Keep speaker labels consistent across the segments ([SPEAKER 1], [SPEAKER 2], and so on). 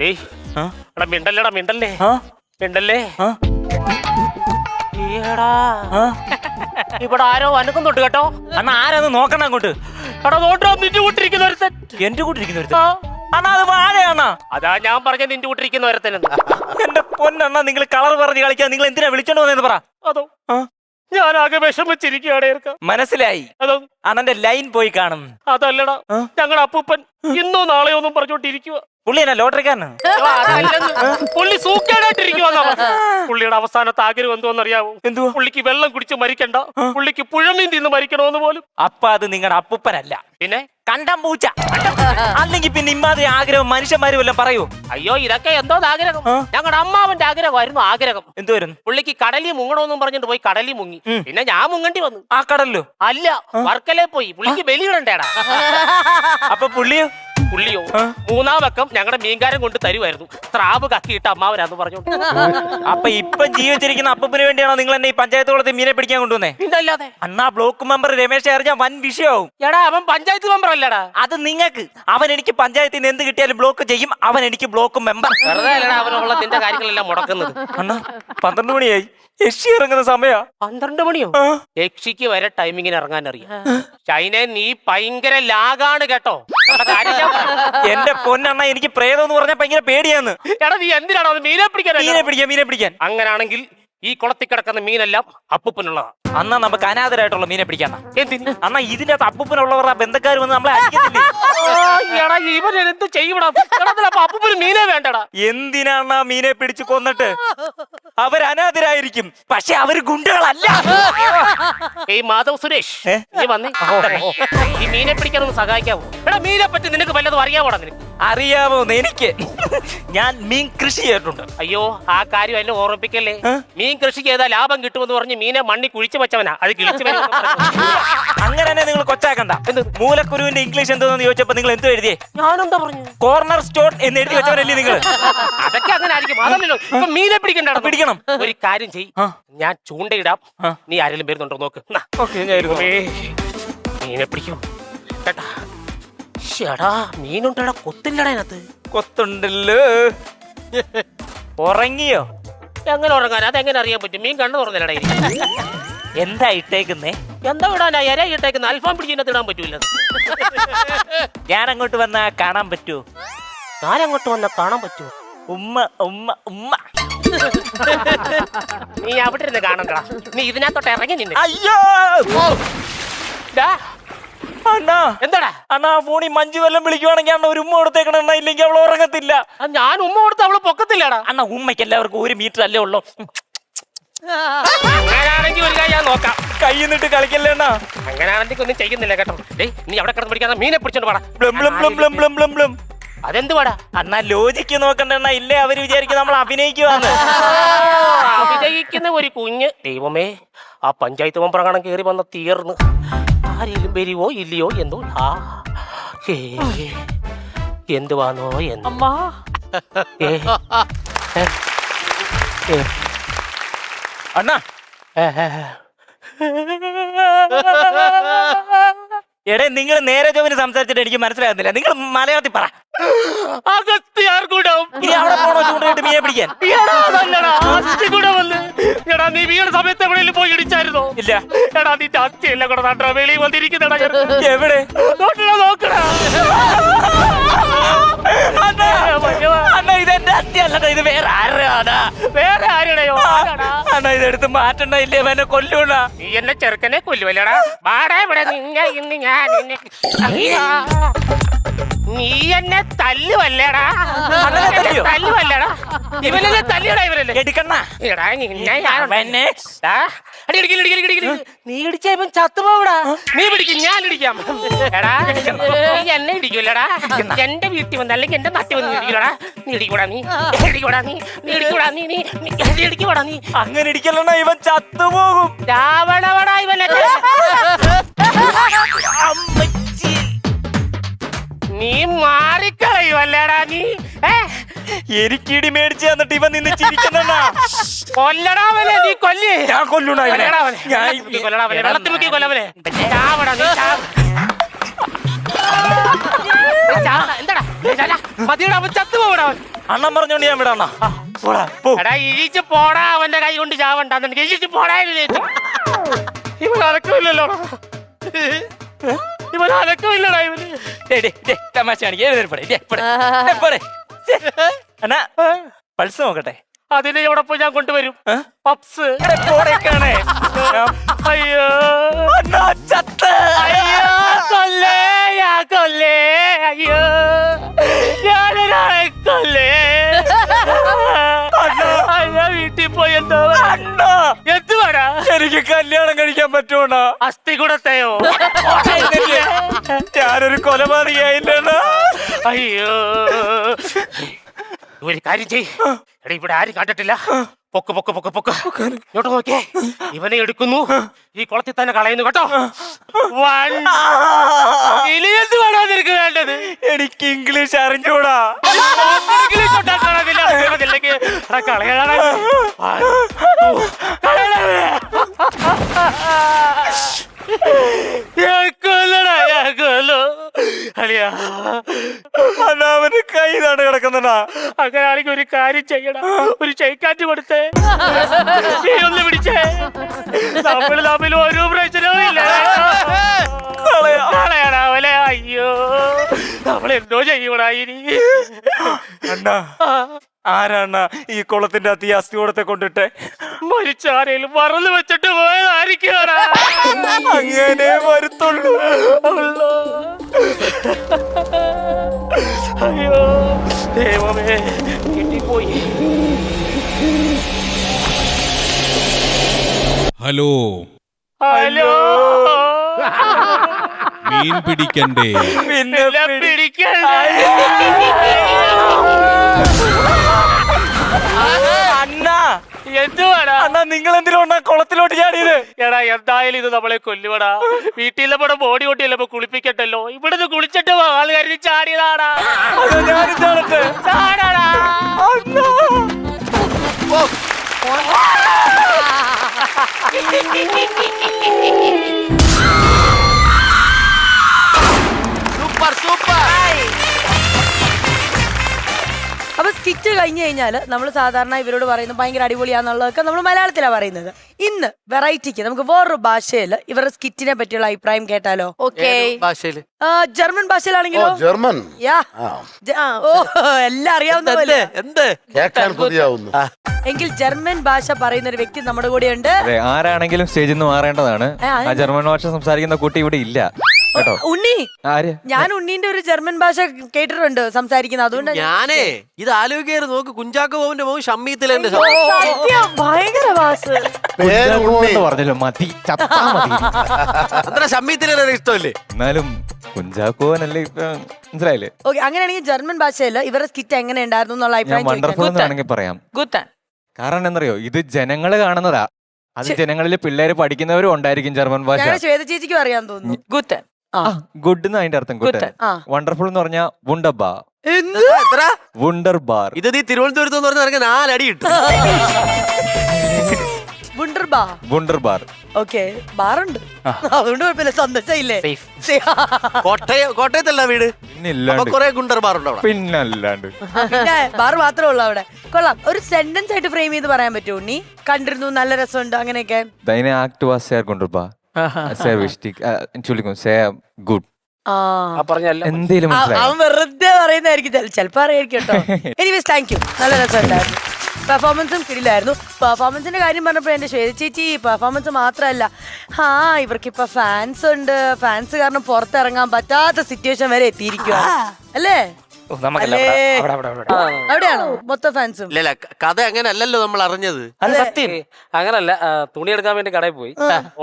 [SPEAKER 1] ഡേയ്? എടാ മിണ്ടല്ലേടാ മിണ്ടല്ലേ? മിണ്ടല്ലേ? ഇവിടെ ആരോ അനക്കുന്നുണ്ട് കേട്ടോ.
[SPEAKER 2] അണ്ണാ ആരാന്ന് നോക്കണ അങ്ങോട്ട്.
[SPEAKER 1] എടാ നോട്ടോ നിന്റെ കൂട്ടിരിക്കുന്ന ഒരുത്തൻ?
[SPEAKER 2] എന്റെ കൂട്ടിരിക്കുന്ന
[SPEAKER 1] ആ,
[SPEAKER 2] അണ്ണാ അത് വാഴയാണ
[SPEAKER 1] അതാ ഞാൻ പറഞ്ഞ നിന്റെ കൂട്ടിരിക്കുന്ന ഒരുത്തനെന്ന്.
[SPEAKER 2] എന്റെ പൊന്നണ്ണ നിങ്ങൾ കളർ പറഞ്ഞ് കളിക്കാൻ നിങ്ങൾ എന്തിനാ വിളിച്ചോണ്ട് വന്നതെന്ന് പറ?
[SPEAKER 1] അതോ?
[SPEAKER 2] ആ?
[SPEAKER 1] ആകെ വിഷമിച്ചിരിക്കുകയാണ് ഏർക്ക.
[SPEAKER 2] മനസ്സിലായി.
[SPEAKER 1] അതോ?
[SPEAKER 2] അണന്റെ ലൈൻ പോയി കാണും.
[SPEAKER 1] അതല്ലടാ. ഞങ്ങളുടെ അപ്പൂപ്പൻ ഇന്നോ നാളെയോ ഒന്നും പറഞ്ഞോണ്ടിരിക്കുക
[SPEAKER 2] പുള്ളി എന്നാ ലോട്ടറിക്കാരന്?
[SPEAKER 1] പുള്ളി പുള്ളിയുടെ അവസാനത്തെ ആഗ്രഹം എന്തോന്നറിയാവോ
[SPEAKER 2] എന്തുവാ?
[SPEAKER 1] പുള്ളിക്ക് വെള്ളം കുടിച്ച് മരിക്കണ്ട. പുള്ളിക്ക് പുഴമീൻ തിന്ന് മരിക്കണോന്ന് പോലും.
[SPEAKER 2] അപ്പൊ അത് നിങ്ങളുടെ അപ്പൂപ്പനല്ല.
[SPEAKER 1] പിന്നെ?
[SPEAKER 2] കണ്ടം പൂച്ച. അല്ലെങ്കിൽ പിന്നെ ഇമ്മാതിരി ആഗ്രഹം മനുഷ്യന്മാര് വല്ലതും പറയൂ?
[SPEAKER 1] അയ്യോ ഇതൊക്കെ എന്തോ ആഗ്രഹം.
[SPEAKER 2] ആ?
[SPEAKER 1] ഞങ്ങളുടെ അമ്മാവന്റെ ആഗ്രഹമായിരുന്നു ആഗ്രഹം.
[SPEAKER 2] എന്തുവരുന്നു
[SPEAKER 1] പുള്ളിക്ക് കടലിൽ മുങ്ങണോന്നും പറഞ്ഞിട്ട് പോയി കടലിൽ മുങ്ങി. പിന്നെ ഞാൻ മുങ്ങണ്ടി വന്നു.
[SPEAKER 2] ആ കടലിലോ?
[SPEAKER 1] അല്ല വർക്കലേ പോയി. പുള്ളിക്ക് ബലിയിടണ്ടേടാ
[SPEAKER 2] അപ്പൊ പുള്ളിയോ?
[SPEAKER 1] പുള്ളിയോ? മൂന്നാം വെക്കം ഞങ്ങളുടെ മീൻകാരൻ കൊണ്ട് തരുമായിരുന്നു സ്രാവ് കക്കിയിട്ട് അമ്മാവരാന്ന് പറഞ്ഞു
[SPEAKER 2] അപ്പൊ ഇപ്പൊ ജീവിച്ചിരിക്കുന്ന അപ്പപ്പിന് വേണ്ടിയാണോ നിങ്ങൾ എന്നെ ഈ പഞ്ചായത്ത് കുളത്തിൽ മീനെ പിടിക്കാൻ കൊണ്ടുവന്നേ?
[SPEAKER 1] പിന്നല്ലാതെ.
[SPEAKER 2] അണ്ണാ ബ്ലോക്ക് മെമ്പർ രമേശ് അറിഞ്ഞാൽ വൻ വിഷയവും
[SPEAKER 1] എടാ അവൻ പഞ്ചായത്ത് മെമ്പർ അല്ലടാ
[SPEAKER 2] അത് നിങ്ങൾക്ക്. അവൻ എനിക്ക് പഞ്ചായത്തിൽ നിന്ന് എന്ത് കിട്ടിയാലും ബ്ലോക്ക് ചെയ്യും. അവൻ എനിക്ക് ബ്ലോക്ക് മെമ്പർ
[SPEAKER 1] വെറുതെ അല്ലടാ അവനുള്ള നിന്റെ കാര്യങ്ങളെല്ലാം മുടക്കുന്നത്.
[SPEAKER 2] അണ്ണാ പന്ത്രണ്ട് മണിയായി. യക്ഷി ഇറങ്ങുന്ന സമയാ.
[SPEAKER 1] പന്ത്രണ്ട് മണിയോ. യക്ഷിക്ക് വരെ ടൈമിങ്ങിന് ഇറങ്ങാൻ അറിയാം ചൈന നീ ഭയങ്കര ലാഗാണ് കേട്ടോ.
[SPEAKER 2] എന്റെ പൊന്നണ്ണ എനിക്ക് പ്രേതം എന്ന് പറഞ്ഞാൽ ഭയങ്കര പേടിയാന്ന്.
[SPEAKER 1] എടാ നീ എന്തിനാണോ അത് മീനെ പിടിക്കാൻ
[SPEAKER 2] മീനെ പിടിക്കാൻ മീനെ പിടിക്കാൻ.
[SPEAKER 1] അങ്ങനാണെങ്കിൽ ഈ കുളത്തിൽ കിടക്കുന്ന മീനെല്ലാം അപ്പുപ്പനുള്ളതാണ്
[SPEAKER 2] അന്നാ നമുക്ക് അനാഥരായിട്ടുള്ള മീനെ പിടിക്കാൻ
[SPEAKER 1] എന്തിന്?
[SPEAKER 2] അന്നാ ഇതിന്റെ അകത്ത് ആ ബന്ധക്കാർ വന്ന് നമ്മളെ അടിക്കത്തില്ലേ?
[SPEAKER 1] ആ, എടാ ഇവൻ എന്ത് ചെയ്യടാ എടാ അപ്പൊ അപ്പൂപ്പന് മീനെ വേണ്ടടാ.
[SPEAKER 2] എന്തിനാണ് ആ മീനെ പിടിച്ചു കൊന്നിട്ട്? അവർ അനാഥരായിരിക്കും പക്ഷെ അവർ ഗുണ്ടകളല്ല.
[SPEAKER 1] ഈ മാധവ് സുരേഷ്
[SPEAKER 2] ഏ?
[SPEAKER 1] നീ വന്നേ. ഈ മീനെ പിടിക്കാൻ ഒന്ന് സഹായിക്കാവോ? എടാ മീനെ പറ്റി നിനക്ക് വല്ലതും അറിയാവോടാ നിനക്ക്?
[SPEAKER 2] അറിയാമോന്ന് എനിക്ക്. ഞാൻ മീൻ കൃഷി ചെയ്തിട്ടുണ്ട്.
[SPEAKER 1] അയ്യോ ആ കാര്യം എന്നെ ഓർമ്മിപ്പിക്കല്ലേ? മീൻ കൃഷി ചെയ്താൽ ലാഭം കിട്ടുമെന്ന് പറഞ്ഞ് മീനെ മണ്ണി കുഴിച്ചു വെച്ചവനാ. അത് കിളിച്ചു
[SPEAKER 2] അങ്ങനെ തന്നെ നിങ്ങൾ കൊച്ചാക്കണ്ട. മൂലക്കുരുവിന്റെ ഇംഗ്ലീഷ് എന്തോന്ന് ചോദിച്ചപ്പോ നിങ്ങൾ എന്തോ എഴുതിയേ?
[SPEAKER 1] ഞാനെന്താ പറഞ്ഞു
[SPEAKER 2] കോർണർ സ്റ്റോൺ എന്ന് എഴുതി വെച്ചവരല്ലേ നിങ്ങൾ.
[SPEAKER 1] അതൊക്കെ അങ്ങനെ ആയിരിക്കും. അതല്ലല്ലോ. ഇപ്പൊ മീനെ പിടിക്കണ്ട
[SPEAKER 2] പിടിക്കണം.
[SPEAKER 1] ഒരു കാര്യം ചെയ്. ഞാൻ ചൂണ്ടയിടാം. നീ ആരെങ്കിലും വരുന്നുണ്ടോ നോക്ക്. മീനെ പിടിക്കും കേട്ടാ ഷടാ മീനുണ്ടടാ കൊത്തില്ലടാ അതിനകത്ത്
[SPEAKER 2] കൊത്തുണ്ടല്ലോ. ഉറങ്ങിയോ?
[SPEAKER 1] എങ്ങനെ ഉറങ്ങാൻ അതെങ്ങനെ അറിയാൻ പറ്റും? മീൻ കണ്ണു തുറന്നില്ലടാ ഇനി.
[SPEAKER 2] എന്താ ഇട്ടേക്കുന്നേ?
[SPEAKER 1] എന്താ ഇടാനാ? ഇര ഇട്ടേക്കുന്ന. അൽഫാം പിടിച്ചിനകത്ത് ഇടാൻ പറ്റൂല.
[SPEAKER 2] ഞാൻ അങ്ങോട്ട് വന്നാ കാണാൻ പറ്റൂ.
[SPEAKER 1] ഞാൻ അങ്ങോട്ട് വന്നാ കാണാൻ പറ്റുമോ
[SPEAKER 2] ഉമ്മ ഉമ്മ ഉമ്മ.
[SPEAKER 1] നീ അവിടെ ഇരുന്ന് കാണണ്ടടാ. നീ ഇതിനകത്തോട്ട് ഇറങ്ങി നിന്നെ.
[SPEAKER 2] അയ്യോ!
[SPEAKER 1] ഡാ,
[SPEAKER 2] അണ്ണാ
[SPEAKER 1] എന്താടാ?
[SPEAKER 2] അണ്ണാ ഫോണിൽ മഞ്ജു വല്ലതും വിളിക്കുവാണെങ്കിൽ അണ്ണ ഒരു ഉമ്മ കൊടുത്തേക്കണ ഇല്ലെങ്കിൽ അവൾ ഉറങ്ങത്തില്ല.
[SPEAKER 1] ആ, ഞാൻ ഉമ്മ കൊടുത്ത് അവൾ പൊക്കത്തില്ലടാ.
[SPEAKER 2] അണ്ണ ഉമ്മയ്ക്ക് എല്ലാവർക്കും ഒരു മീറ്റർ അല്ലേ ഉള്ളൂ.
[SPEAKER 1] അങ്ങനാണെങ്കിൽ ഒരു കാര്യം ഞാൻ നോക്കാം.
[SPEAKER 2] കൈ നിന്നിട്ട് കളിക്കല്ലേ അണ്ണാ?
[SPEAKER 1] അങ്ങനാണെങ്കിൽ ഒന്നും ചെയ്യുന്നില്ല കേട്ടോ. നീ അവിടെ കിടന്ന് പിടിക്കാതെ മീനെ പിടിച്ചോണ്ട് പാടാ
[SPEAKER 2] ബ്ലം ബ്ലം ബ്ലം ബ്ലം ബ്ലം ബ്ലം ബ്ലം.
[SPEAKER 1] അതെന്ത് പാടാ
[SPEAKER 2] അണ്ണാ ലോജിക്ക് നോക്കണ്ട അണ്ണാ ഇല്ലേ? അവർ വിചാരിക്കും നമ്മൾ അഭിനയിക്കുവാന്ന്.
[SPEAKER 1] അഭിനയിക്കുന്ന ഒരു കുഞ്ഞ്. ദൈവമേ ആ പഞ്ചായത്ത് മെമ്പറങ്ങാണം കയറി വന്ന തീർന്ന്. ആരെങ്കിലും വരുവോ ഇല്ലയോ എന്തോ? ആ ഏ, എന്തുവാന്നോ എന്ന്.
[SPEAKER 3] അമ്മ.
[SPEAKER 1] ഏ, ഏ, ഏ,
[SPEAKER 2] അണ്ണാ.
[SPEAKER 1] ഏ, ഏ.
[SPEAKER 2] എടേ നിങ്ങൾ നേരെ ജോവിന് സംസാരിച്ചിട്ട് എനിക്ക് മനസ്സിലാകുന്നില്ല. നിങ്ങൾ മലയാളത്തിൽ പറ.
[SPEAKER 1] അഗസ്ത്യാർകൂടം.
[SPEAKER 2] ഇനി അവിടെ പോണോ ചൂണ്ടയിട്ട് മീനെ പിടിക്കാൻ?
[SPEAKER 1] എടാ, അതല്ലടാ. എടാ നീ വീണ സമയത്ത് എവിടെയെങ്കിലും പോയി ഇടിച്ചായിരുന്നോ?
[SPEAKER 2] ഇല്ല.
[SPEAKER 1] എടാ നീ അസ്ഥിയെല്ലാം കൂടെ നട്ടാ വെളിയിൽ വന്നിരിക്കുന്നടാ.
[SPEAKER 2] എവിടെ?
[SPEAKER 1] നോക്കടാ നോക്കടാ.
[SPEAKER 2] അണ്ണാ ഇത് ഇതെന്റെ അസ്ഥി അല്ലടാ ഇത് വേറെ ആരാണ്
[SPEAKER 1] വേറെ ആരുടെയോ? ആരാടാ?
[SPEAKER 2] അണ്ണാ ഇതെടുത്ത് മാറ്റണ്ട ഇല്ലേ എന്നെ കൊല്ലൂണ
[SPEAKER 1] നീ എന്നെ ചെറുക്കനെ കൊല്ലുവല്ലടാ. വാടാ ഇവിടെ നിങ്ങ ഇന്ന് ഞാൻ നിന്നെ. നീ എന്നെ തല്ലുവല്ലേടാ.
[SPEAKER 2] അണ്ണനെ തല്ലിയോ?
[SPEAKER 1] തല്ലുവല്ലടാ. ഇവനെന്നെ തല്ലിയടാ ഇവനല്ലേ.
[SPEAKER 2] എടുക്കണ്ണ.
[SPEAKER 1] എടാ നിന്നെ
[SPEAKER 2] അവനെ.
[SPEAKER 1] നീ ഇടിച്ച ഇവൻ ചത്തുപോടാ നീ പിടിക്കും ഞാൻ ഇടിക്കാം. എടാ നീ എന്നെ ഇടിക്കൂലടാ. എന്റെ വീട്ടിൽ വന്ന് അല്ലെങ്കിൽ എന്റെ നാട്ടിൽ വന്ന് നീ ഇടിക്കൂടാ. നീ ഇടിക്കൂടാ നീ. ഇടിക്കൂടാ നീ. നീ ഇടിക്കൂടാ നീ നീ. നീ- നീ ഇടിക്കൂടാ നീ.
[SPEAKER 2] അങ്ങനെ ഇടിക്കലണ്ണ ഇവൻ ചത്തുപോകും.
[SPEAKER 1] രാവണവടാ ഇവനൊക്കെ.
[SPEAKER 2] അമ്മച്ചി
[SPEAKER 1] നീ മാറിക്കളയുമല്ലേടാ നീ. ഏ?
[SPEAKER 2] എനിക്കിടി മേടിച്ച് തന്നിട്ട് ഇവൻ നിന്ന് ചിരിക്കുന്നെന്നാ?
[SPEAKER 1] കൊല്ലടാ അവനെ നീ കൊല്ലേ.
[SPEAKER 2] ഞാൻ കൊല്ലുണ്ടാവില്ല ഇവനെ.
[SPEAKER 1] കൊല്ലടാ
[SPEAKER 2] ഞാൻ
[SPEAKER 1] കൊല്ലടാ ചാവടാ നീ നീ ചാവടാ.
[SPEAKER 2] അണ്ണൻ പറഞ്ഞോണ്ട് ഞാൻ വിടാ അണ്ണാ. പോടാ
[SPEAKER 1] എടാ ഇഴിച്ച് പോടാ അവന്റെ കൈ കൊണ്ട് ചാവണ്ട. ഇഴിച്ച് പോടാ ഇവിടെ നടക്കൂലല്ലോ അതൊക്കെ അനക്കമില്ലടാ ഇവന്.
[SPEAKER 2] തമാശ കാണിക്ക്. പോടെ, പോടെ, ഡേയ്, പോടെ. ഛെ, അണ്ണാ പൾസ് നോക്കട്ടെ.
[SPEAKER 1] അതിനെ എവിടെ പോയി ഞാൻ കൊണ്ടുവരും?
[SPEAKER 2] ഏ?
[SPEAKER 1] പപ്സ്.
[SPEAKER 2] ഇവിടെ പോടേക്കാണ്. ഞാൻ-
[SPEAKER 1] അയ്യോ.
[SPEAKER 2] അണ്ണാ ചത്ത്.
[SPEAKER 1] അയ്യോ കൊല്ലേ ഞാൻ കൊല്ലേ അയ്യോ. ഞാനൊരാളെ കൊല്ലേ.
[SPEAKER 2] എനിക്ക് കല്യാണം കഴിക്കാൻ പറ്റുമോണ്ണാ
[SPEAKER 1] അസ്ഥി കൂടത്തെയോ?
[SPEAKER 2] ഞാനൊരു കൊലപാതകയായില്ലണ്ണാ
[SPEAKER 1] അയ്യോ. ഒരു കാര്യം ചെയ് എടാ ഇവിടെ ആരും കണ്ടിട്ടില്ല. പൊക്ക് പൊക്ക് പൊക്ക് പൊക്ക്. ഇങ്ങോട്ട് നോക്കിയേ. ഇവനെ എടുക്കുന്നു. ഈ കുളത്തിൽ തന്നെ കളയുന്നു കേട്ടോ. വേണോ നിനക്ക് വേണ്ടത്?
[SPEAKER 2] എനിക്ക് ഇംഗ്ലീഷ് അറിഞ്ഞൂടാ.
[SPEAKER 1] ഇംഗ്ലീഷ് ഉണ്ടാക്കണതില്ല, ഞാൻ കൊല്ലടാ, ഞാൻ കൊല്ലും. അളിയാ
[SPEAKER 2] അണ്ണാ അവന് കൈ നാട് അങ്ങനെ
[SPEAKER 1] അങ്ങനെയാണെങ്കിൽ ഒരു കാര്യം ചെയ്യണം ഒരു ചൈക്കാറ്റ് കൊടുത്തേ. നീ ഒന്ന് പിടിച്ചേ. തമ്മിൽ തമ്മിൽ ഒരു പ്രശ്നവും ഇല്ല.
[SPEAKER 2] കളയാ.
[SPEAKER 1] കളയടാ അയ്യോ നമ്മൾ എന്തോ ചെയ്യൂടാ ഇനി.
[SPEAKER 2] അണ്ണാ ആരാണ്ണ ഈ കുളത്തിന്റെ അതി അസ്ഥി കൂടത്തെ കൊണ്ടിട്ടെ?
[SPEAKER 1] മരിച്ച ആരെയും മറന്നു വെച്ചിട്ട് പോയതായിരിക്കും
[SPEAKER 2] അങ്ങനെ വരുത്തുള്ളൂ.
[SPEAKER 1] അയ്യോ ദൈവമേ കിട്ടിപ്പോയി
[SPEAKER 3] ഹലോ
[SPEAKER 1] ഹലോ.
[SPEAKER 3] മീൻ പിടിക്കണ്ടേ?
[SPEAKER 2] പിന്നെ
[SPEAKER 1] എന്നെ പിടിക്കണ്ടേ? എന്തുവാടാ?
[SPEAKER 2] അണ്ണാ നിങ്ങൾ എന്തിനാ കുളത്തിലോട്ട് ചാടിയത്?
[SPEAKER 1] എടാ എന്തായാലും ഇത് നമ്മളെ കൊല്ലുവടാ. വീട്ടിൽ നമ്മുടെ ബോഡി കൊട്ടിയല്ലോ കുളിപ്പിക്കട്ടല്ലോ. ഇവിടുന്ന് കുളിച്ചിട്ട് ആൾക്കാർ ചാടിയതാടാ.
[SPEAKER 2] അയ്യോ,
[SPEAKER 4] കഴിഞ്ഞാൽ നമ്മൾ സാധാരണ ഇവരോട് പറയുന്നത് ഭയങ്കര അടിപൊളിയാന്നുള്ളതൊക്കെ നമ്മൾ മലയാളത്തിലാണ് പറയുന്നത്. ഇന്ന് വെറൈറ്റിക്ക് നമുക്ക് വേറൊരു ഭാഷയിൽ ഇവരുടെ സ്കിറ്റിനെ പറ്റിയുള്ള അഭിപ്രായം കേട്ടാലോ?
[SPEAKER 5] ഓക്കെ.
[SPEAKER 4] ഭാഷയിൽ? ജർമ്മൻ
[SPEAKER 5] ഓ
[SPEAKER 4] ഭാഷയിലാണെങ്കിലോ
[SPEAKER 5] ജർമ്മൻ.
[SPEAKER 4] യാ. ഓ എല്ലാം അറിയാവുന്ന പോലെ.
[SPEAKER 6] എന്ത്?
[SPEAKER 5] കേൾക്കാൻ കൊതിയാവുന്നു.
[SPEAKER 4] എങ്കിൽ ജർമ്മൻ ഭാഷ പറയുന്ന ഒരു വ്യക്തി നമ്മുടെ കൂടെ ഉണ്ട്
[SPEAKER 7] അതെ ആരാണെങ്കിലും സ്റ്റേജിൽ നിന്ന് മാറേണ്ടതാണ്.
[SPEAKER 4] ആ
[SPEAKER 7] ജർമ്മൻ ഭാഷ സംസാരിക്കുന്ന കുട്ടി ഇവിടെ ഇല്ല. കേട്ടോ?
[SPEAKER 4] ഉണ്ണി
[SPEAKER 7] ആര്?
[SPEAKER 4] ഞാൻ ഉണ്ണീന്റെ ഒരു ജർമ്മൻ ഭാഷ കേട്ടിട്ടുണ്ട് സംസാരിക്കുന്നത്. അതുകൊണ്ട്
[SPEAKER 6] ഞാനേ ഇത് ആലോചിക്കരുത് നോക്ക്. കുഞ്ചാക്കോ ബോബന്റെ മോൻ ഷമ്മീത്തിലെ
[SPEAKER 4] ഭയങ്കര വാസ്
[SPEAKER 5] പേര് ഉണ്ണി.
[SPEAKER 7] എന്ന് പറഞ്ഞല്ലോ മതി ചത്താ മതി.
[SPEAKER 6] അത്ര ഷമ്മീത്തിലെ ഇഷ്ടമല്ലേ?
[SPEAKER 7] എന്നാലും കുഞ്ചാക്കോനല്ലേ ഇപ്പൊ മനസ്സിലായില്ലേ?
[SPEAKER 4] ഓക്കെ അങ്ങനെയാണെങ്കിൽ ജർമ്മൻ ഭാഷയിൽ ഇവരുടെ സ്കിറ്റ് എങ്ങനെ ഉണ്ടായിരുന്നു എന്നുള്ള
[SPEAKER 7] ഞാൻ
[SPEAKER 4] അഭിപ്രായം
[SPEAKER 7] വണ്ടർഫുൾ എന്ന് വേണമെങ്കിൽ പറയാം.
[SPEAKER 4] ഗുത്തൻ.
[SPEAKER 7] കാരണം എന്നറിയോ ഇത് ജനങ്ങൾ കാണുന്നതാ. അത് ജനങ്ങളിലെ പിള്ളേര് പഠിക്കുന്നവരും ഉണ്ടായിരിക്കും ജർമ്മൻ ഭാഷ.
[SPEAKER 4] ചേച്ചിക്ക് ശ്വേത ചേച്ചിക്കും അറിയാൻ തോന്നുന്നു. ഗുത്തൻ.
[SPEAKER 7] ഗുഡ് എന്ന് അതിന്റെ അർത്ഥം ഗുഡ് വണ്ടർഫുൾ എന്ന് പറഞ്ഞാൽ വുണ്ടബ
[SPEAKER 4] എന്ത്?
[SPEAKER 6] എത്ര?
[SPEAKER 7] വുണ്ടർ ബാർ
[SPEAKER 6] ഇത് നീ തിരുവനന്തപുരത്ത് എന്ന് പറഞ്ഞ നാലടി ഇട്ടു.
[SPEAKER 4] വുണ്ടർ ബാ
[SPEAKER 7] വുണ്ടർ ബാർ
[SPEAKER 4] ഓക്കെ ബാറുണ്ട് അതുകൊണ്ട് കുഴപ്പമില്ല സന്തോഷമില്ലേ
[SPEAKER 6] കോട്ടയം കോട്ടയത്തല്ല വീട്? അപ്പൊ
[SPEAKER 7] പിന്നില്ലാണ്ട്
[SPEAKER 6] കൊറേ ഗുണ്ടർ ബാറുണ്ട് അവിടെ
[SPEAKER 7] പിന്നല്ലാണ്ട്
[SPEAKER 4] പിന്നെ ബാർ മാത്രമേ ഉള്ളൂ അവിടെ. കൊള്ളാം. ഒരു സെന്റൻസ് ആയിട്ട് ഫ്രെയിം ചെയ്ത് പറയാൻ പറ്റുമോ ഉണ്ണി? കണ്ടിരുന്നു നല്ല രസമുണ്ട് അങ്ങനെയൊക്കെ.
[SPEAKER 7] sehr wunderbar. Sehr wichtig. Äh, Entschuldigung, sehr gut.
[SPEAKER 4] ആ.
[SPEAKER 1] പറഞ്ഞല്ല.
[SPEAKER 7] എന്തേലും
[SPEAKER 4] ആ-
[SPEAKER 7] മനസ്സിലായോ?
[SPEAKER 4] അവൻ വെറുതെ പറയുന്നതായിരിക്കും. ചെല- ചിലപ്പോ അറിയായിരിക്കും കേട്ടോ. എനിവേസ് താങ്ക് യു നല്ല രസമുണ്ടായിരുന്നു. പെർഫോമൻസും കിടിലായിരുന്നു. പെർഫോമൻസിന്റെ കാര്യം പറഞ്ഞപ്പോൾ എന്റെ ശ്വേത ചേച്ചി പെർഫോമൻസ് മാത്രമല്ല. ആ ഇവർക്ക് ഇവർക്കിപ്പോ ഫാൻസ് ഉണ്ട്. ഫാൻസ് കാരണം പുറത്തിറങ്ങാൻ പറ്റാത്ത സിറ്റുവേഷൻ വരെ എത്തിയിരിക്കുക അല്ലേ?
[SPEAKER 2] നമുക്കല്ല അവിടെ, അവിടെ, അവിടെ, അവിടെ.
[SPEAKER 4] അവിടെയാണോ? മൊത്തം ഫാൻസും?
[SPEAKER 6] കഥ അങ്ങനെ അല്ലല്ലോ നമ്മൾ അറിഞ്ഞത്.
[SPEAKER 2] അത്. സത്യം.
[SPEAKER 1] അങ്ങനല്ല ആ, തുണി എടുക്കാൻ വേണ്ടി കടയിൽ പോയി.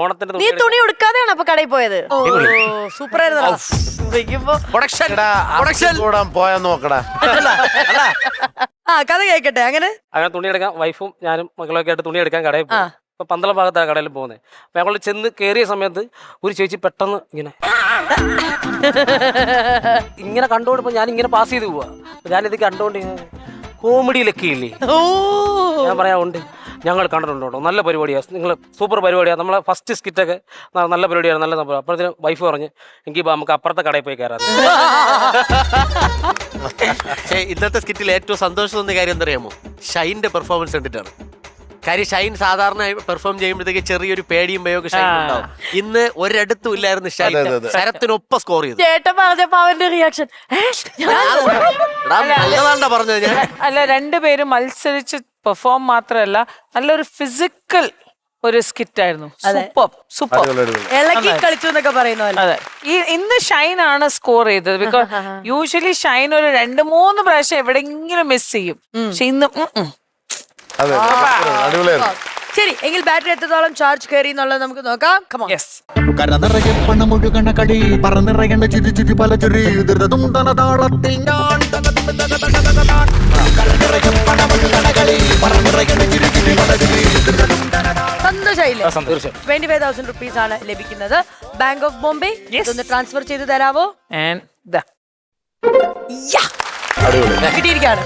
[SPEAKER 1] ഓണത്തിന്റെ
[SPEAKER 5] നീ
[SPEAKER 1] തുണി
[SPEAKER 5] തുണി ഉടുക്കാതെയാണ് അപ്പൊ കടയിൽ പോയത്?
[SPEAKER 4] ഓ സൂപ്പർ ആയിരുന്നു
[SPEAKER 6] പ്രൊഡക്ഷൻ
[SPEAKER 5] എടാ
[SPEAKER 6] പ്രൊഡക്ഷൻ.
[SPEAKER 5] കൂടാൻ പോയാ നോക്കടാ.
[SPEAKER 4] ആ കഥ കേക്കട്ടെ അങ്ങനെ?
[SPEAKER 1] അങ്ങനെ തുണി എടുക്കാൻ വൈഫും ഞാനും മക്കളൊക്കെ ആയിട്ട് തുണി എടുക്കാൻ കടയിൽ പോയി. അപ്പൊ പന്തളം ഭാഗത്താണ് കടയിൽ പോകുന്നത് അപ്പം ഞങ്ങൾ ചെന്ന് കയറിയ സമയത്ത് ഒരു ചേച്ചി പെട്ടെന്ന് ഇങ്ങനെ ഇങ്ങനെ കണ്ടുകൊണ്ടിപ്പോൾ ഞാൻ ഇങ്ങനെ പാസ് ചെയ്ത് പോവാ. അപ്പൊ ഞാനിത് കണ്ടുകൊണ്ട് കോമഡിയിലൊക്കെ ഇല്ലേ? ഞാൻ പറയാറുണ്ട് ഉണ്ട്. ഞങ്ങൾ കണ്ടിട്ടുണ്ട് കേട്ടോ. നല്ല പരിപാടിയാണ് നിങ്ങൾ സൂപ്പർ പരിപാടിയാണ് നമ്മളെ ഫസ്റ്റ് സ്കിറ്റൊക്കെ നല്ല പരിപാടിയാണ്. നല്ല സംഭവം. അപ്പോഴത്തേനും വൈഫ് പറഞ്ഞ് എങ്കിൽ ബാ നമുക്ക് അപ്പുറത്തെ കടയിൽ പോയി കയറാം
[SPEAKER 6] ഇന്നത്തെ സ്കിറ്റിൽ ഏറ്റവും സന്തോഷം തോന്നിയ കാര്യം എന്താ അറിയാമോ ഷൈന്റെ പെർഫോമൻസ് കണ്ടിട്ടാണ്. കാര്യം ഷൈൻ സാധാരണ പെർഫോം ചെയ്യുമ്പോഴത്തേക്ക് ചെറിയൊരു പേടിയും ഭയമൊക്കെ ഷൈൻ ഉണ്ടാവും. ഇന്ന് ഒരിടത്തും ഇല്ലായിരുന്നു ഷൈൻ. ശരത്തിനൊപ്പം സ്കോർ ചെയ്തു.
[SPEAKER 4] ചേട്ടൻ പറഞ്ഞപ്പോ അവന്റെ റിയാക്ഷൻ
[SPEAKER 6] നല്ലതാണ്ടാ പറഞ്ഞത് ഞാൻ.
[SPEAKER 3] അല്ല രണ്ടുപേരും മത്സരിച്ച് പെർഫോം മാത്രമല്ല നല്ലൊരു ഫിസിക്കൽ ഒരു സ്കിറ്റ് ആയിരുന്നു. Super super.
[SPEAKER 4] ഇളക്കി കളിച്ചു എന്നൊക്കെ പറയുന്ന
[SPEAKER 3] അതെ. ഈ ഇന്ന് ഷൈൻ ആണ് സ്കോർ ചെയ്തത്. ബിക്കോസ് യൂഷ്വലി ഷൈൻ ഒരു രണ്ട് മൂന്ന് പ്രാവശ്യം എവിടെങ്കിലും മിസ് ചെയ്യും. പക്ഷെ ഇന്ന്.
[SPEAKER 5] അതെ അടിപൊളിയാണ്
[SPEAKER 4] ശരി എങ്കിൽ ബാറ്ററി എത്രത്തോളം ചാർജ് കയറി എന്നുള്ളത് നമുക്ക് നോക്കാം. On.
[SPEAKER 3] Yes.
[SPEAKER 8] കരനിറയെ പണമൊഴുകണ കളി പറന്നിറയേണ്ട ചിരി ചിരി പല ചുരി ധൃതതും തന താളത്തിൽ. ഞാൻ
[SPEAKER 4] ട്വന്റി ഫൈവ് തൗസൻഡ് റുപ്പീസ് ആണ് ലഭിക്കുന്നത്. ബാങ്ക് ഓഫ് ബോംബെ ഒന്ന് ട്രാൻസ്ഫർ ചെയ്ത് തരാവോ?
[SPEAKER 3] And
[SPEAKER 8] കിട്ടിയിരിക്കുകയാണ്.